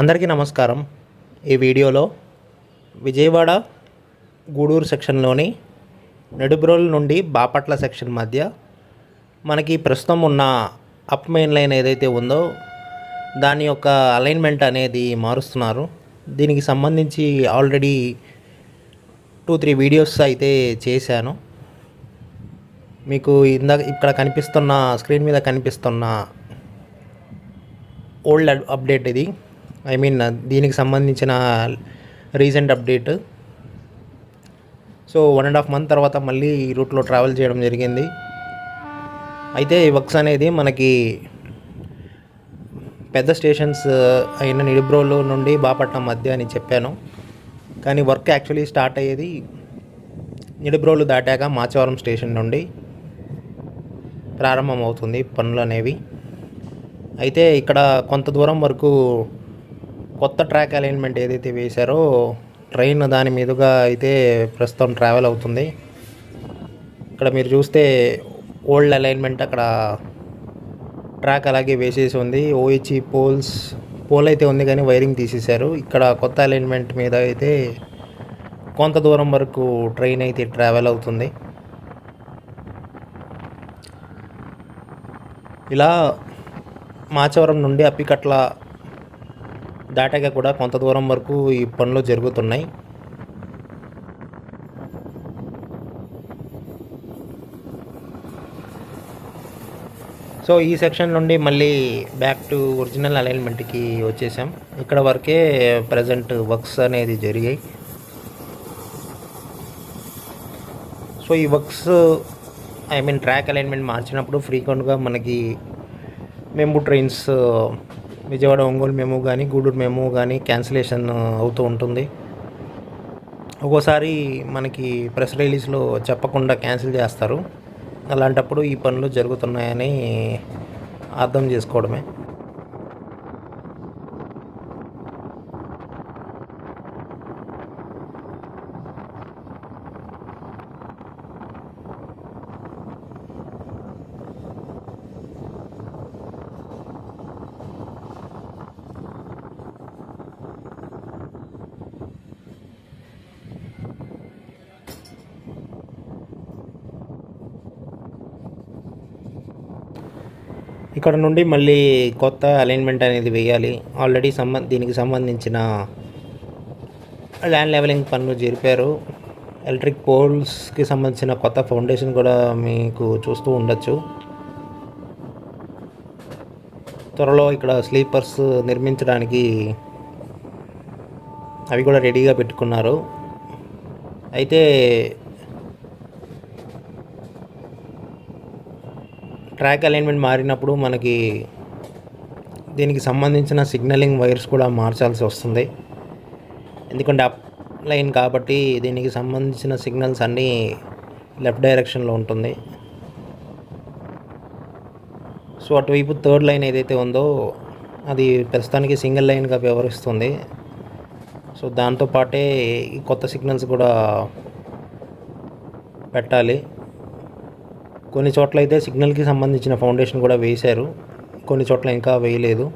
అందరికీ నమస్కారం. ఈ వీడియోలో విజయవాడ గూడూరు సెక్షన్లోని నెడుబ్రోల్ నుండి బాపట్ల సెక్షన్ మధ్య మనకి ప్రస్తుతం ఉన్న అప్ మెయిన్ లైన్ ఏదైతే ఉందో దాని యొక్క అలైన్మెంట్ అనేది మారుస్తున్నారు. దీనికి సంబంధించి ఆల్రెడీ టూ త్రీ వీడియోస్ అయితే చేశాను. మీకు ఇందాక ఇక్కడ కనిపిస్తున్న స్క్రీన్ మీద కనిపిస్తున్న ఓల్డ్ అప్డేట్ ఇది. ఐ మీన్ uh, దీనికి సంబంధించిన recent update so one and half month తర్వాత మళ్ళీ ఈ రూట్లో ట్రావెల్ చేయడం జరిగింది. అయితే ఈ వర్క్స్ అనేది మనకి పెద్ద స్టేషన్స్ uh, అయిన నిడుబ్రోలు నుండి బాపట్నం మధ్య అని చెప్పాను. కానీ వర్క్ యాక్చువల్లీ స్టార్ట్ అయ్యేది నిడుబ్రోలు దాటాక మాచవరం స్టేషన్ నుండి ప్రారంభమవుతుంది పనులు అనేవి అయితే ఇక్కడ కొంత దూరం వరకు కొత్త ట్రాక్ అలైన్మెంట్ ఏదైతే వేశారో ట్రైన్ దాని మీదుగా అయితే ప్రస్తుతం ట్రావెల్ అవుతుంది. ఇక్కడ మీరు చూస్తే ఓల్డ్ అలైన్మెంట్ అక్కడ ట్రాక్ అలాగే వేసేసి ఉంది. ఓహెచ్ఈ పోల్స్ పోల్ అయితే ఉంది కానీ వైరింగ్ తీసేశారు. ఇక్కడ కొత్త అలైన్మెంట్ మీద అయితే కొంత దూరం వరకు ట్రైన్ అయితే ట్రావెల్ అవుతుంది. ఇలా మాచవరం నుండి అప్పికట్ల దాటాక కూడా కొంత దూరం వరకు ఈ పనులు జరుగుతున్నాయి. సో ఈ సెక్షన్ నుండి మళ్ళీ బ్యాక్ టు ఒరిజినల్ అలైన్మెంట్కి వచ్చేసాం. ఇక్కడ వరకే ప్రజెంట్ వర్క్స్ అనేది జరిగాయి. సో ఈ works I mean track alignment మార్చినప్పుడు ఫ్రీక్వెంట్గా మనకి MEMU trains Vijayawada Ongole MEMU కానీ గూడూరు మెమో కానీ క్యాన్సిలేషన్ అవుతూ ఉంటుంది. ఒక్కోసారి మనకి ప్రెస్ రిలీజ్లో చెప్పకుండా క్యాన్సిల్ చేస్తారు. అలాంటప్పుడు ఈ పనులు జరుగుతున్నాయని అర్థం చేసుకోవడమే. ఇక్కడ నుండి మళ్ళీ కొత్త అలైన్మెంట్ అనేది వేయాలి. ఆల్రెడీ సంబ దీనికి సంబంధించిన ల్యాండ్ లెవెలింగ్ పనులు జరిపారు. ఎలక్ట్రిక్ పోల్స్కి సంబంధించిన కొత్త ఫౌండేషన్ కూడా మీకు చూస్తూ ఉండొచ్చు. త్వరలో ఇక్కడ స్లీపర్స్ నిర్మించడానికి అవి కూడా రెడీగా పెట్టుకున్నారు. అయితే ట్రాక్ అలైన్మెంట్ మారినప్పుడు మనకి దీనికి సంబంధించిన సిగ్నలింగ్ వైర్స్ కూడా మార్చాల్సి వస్తుంది. ఎందుకంటే అప్ లైన్ కాబట్టి దీనికి సంబంధించిన సిగ్నల్స్ అన్నీ లెఫ్ట్ డైరెక్షన్లో ఉంటుంది. సో అటువైపు థర్డ్ లైన్ ఏదైతే ఉందో అది ప్రస్తుతానికి సింగిల్ లైన్గా వ్యవహరిస్తుంది. సో దాంతోపాటే ఈ కొత్త సిగ్నల్స్ కూడా పెట్టాలి. కొన్ని చోట్ల అయితే సిగ్నల్కి సంబంధించిన ఫౌండేషన్ కూడా వేశారు. కొన్ని చోట్ల ఇంకా వేయలేదు.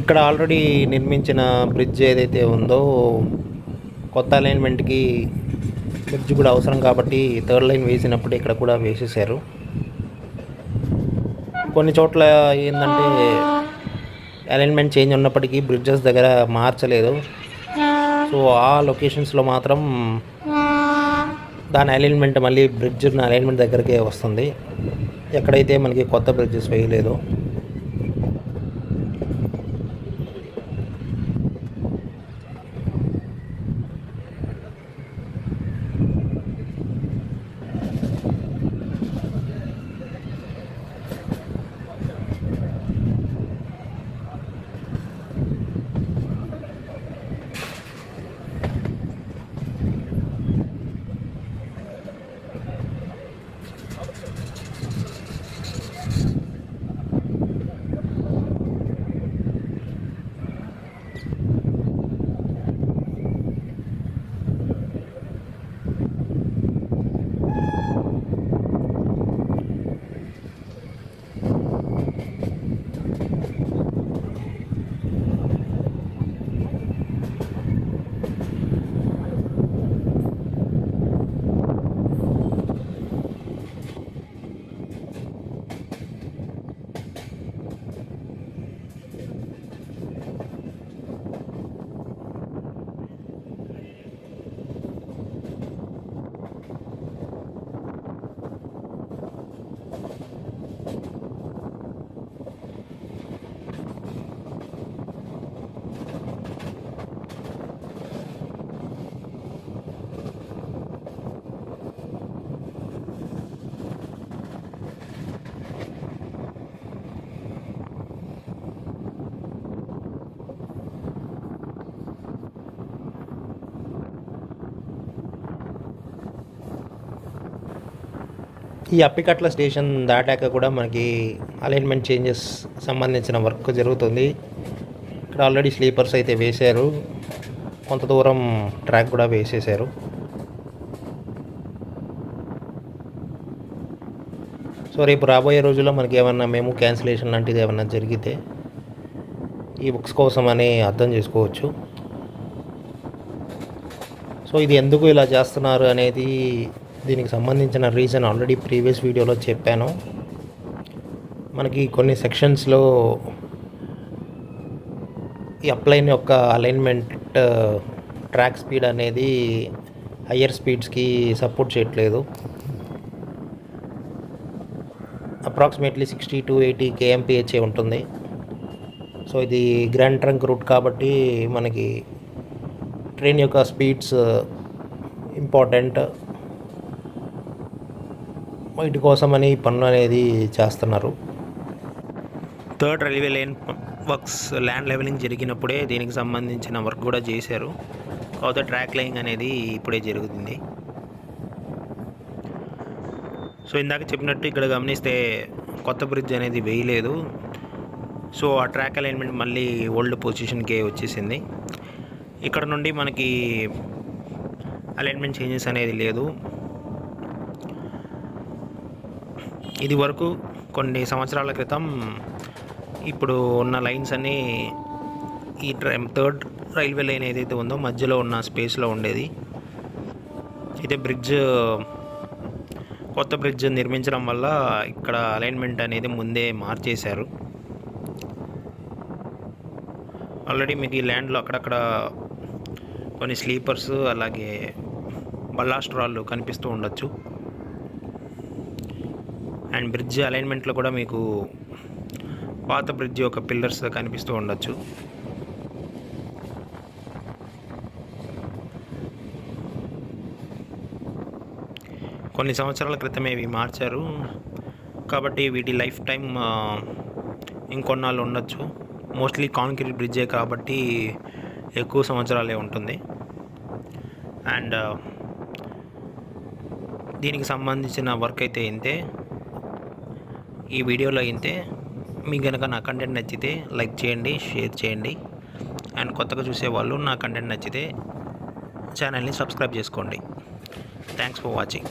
ఇక్కడ ఆల్రెడీ నిర్మించిన బ్రిడ్జ్ ఏదైతే ఉందో కొత్త అలైన్మెంట్కి బ్రిడ్జ్ కూడా అవసరం కాబట్టి థర్డ్ లైన్ వేసినప్పుడు ఇక్కడ కూడా వేసేసారు కొన్ని చోట్ల ఏంటంటే అలైన్మెంట్ చేంజ్ ఉన్నప్పటికీ బ్రిడ్జెస్ దగ్గర మార్చలేదు. సో ఆ లొకేషన్స్లో మాత్రం దాని అలైన్మెంట్ మళ్ళీ బ్రిడ్జ్ అలైన్మెంట్ దగ్గరికే వస్తుంది. ఎక్కడైతే మనకి కొత్త బ్రిడ్జెస్ వేయలేదు. ఈ అప్పికట్ల స్టేషన్ దాటాక కూడా మనకి అలైన్మెంట్ చేంజెస్ సంబంధించిన వర్క్ జరుగుతుంది. ఇక్కడ ఆల్రెడీ స్లీపర్స్ అయితే వేశారు. కొంత దూరం ట్రాక్ కూడా వేసేశారు. సో రేపు రాబోయే రోజుల్లో మనకి ఏమన్నా మేము క్యాన్సిలేషన్ లాంటిది ఏమన్నా జరిగితే ఈ బుక్స్ కోసం అని అర్థం చేసుకోవచ్చు. సో ఇది ఎందుకు ఇలా చేస్తున్నారు అనేది దీనికి సంబంధించిన రీజన్ ఆల్రెడీ ప్రీవియస్ వీడియోలో చెప్పాను. మనకి కొన్ని సెక్షన్స్లో ఈ అప్లైన్ యొక్క అలైన్మెంట్ ట్రాక్ స్పీడ్ అనేది హయ్యర్ స్పీడ్స్కి సపోర్ట్ చేయట్లేదు. అప్రాక్సిమేట్లీ సిక్స్టీ టు ఎయిటీ కేఎంపిహెచ్ఏ ఉంటుంది. సో ఇది గ్రాండ్ ట్రంక్ రూట్ కాబట్టి మనకి ట్రైన్ యొక్క స్పీడ్స్ ఇంపార్టెంట్ uh, వీటి కోసమని పనులు అనేది చేస్తున్నారు. Third railway line works land levelling జరిగినప్పుడే దీనికి సంబంధించిన వర్క్ కూడా చేశారు. కాకపోతే ట్రాక్ లైన్ అనేది ఇప్పుడే జరుగుతుంది. సో ఇందాక చెప్పినట్టు ఇక్కడ గమనిస్తే కొత్త బ్రిడ్జ్ అనేది వేయలేదు. సో ఆ ట్రాక్ అలైన్మెంట్ మళ్ళీ ఓల్డ్ పొజిషన్కే వచ్చేసింది. ఇక్కడ నుండి మనకి అలైన్మెంట్ చేంజెస్ అనేది లేదు. ఇది వరకు కొన్ని సంవత్సరాల క్రితం ఇప్పుడు ఉన్న లైన్స్ అన్నీ ఈ థర్డ్ రైల్వే లైన్ ఏదైతే ఉందో మధ్యలో ఉన్న స్పేస్లో ఉండేది. అయితే బ్రిడ్జ్ కొత్త బ్రిడ్జ్ నిర్మించడం వల్ల ఇక్కడ అలైన్మెంట్ అనేది ముందే మార్చేశారు. ఆల్రెడీ మీకు ఈ ల్యాండ్లో అక్కడక్కడ కొన్ని స్లీపర్స్ అలాగే బల్లాస్ట్రాళ్ళు కనిపిస్తూ ఉండొచ్చు. అండ్ బ్రిడ్జ్ అలైన్మెంట్లో కూడా మీకు పాత బ్రిడ్జ్ యొక్క పిల్లర్స్ కనిపిస్తూ ఉండొచ్చు. కొన్ని సంవత్సరాల క్రితమే ఇవి మార్చారు. కాబట్టి వీటి లైఫ్ టైం ఇంకొన్నాళ్ళు ఉండొచ్చు. మోస్ట్లీ కాంక్రీట్ బ్రిడ్జే కాబట్టి ఎక్కువ సంవత్సరాలే ఉంటుంది. అండ్ దీనికి సంబంధించిన వర్క్ అయితే ఇంతే. ఈ వీడియోలో అయితే మీకు కనుక నా కంటెంట్ నచ్చితే లైక్ చేయండి షేర్ చేయండి. అండ్ కొత్తగా చూసేవాళ్ళు నా కంటెంట్ నచ్చితే ఛానల్ని సబ్స్క్రైబ్ చేసుకోండి. Thanks for watching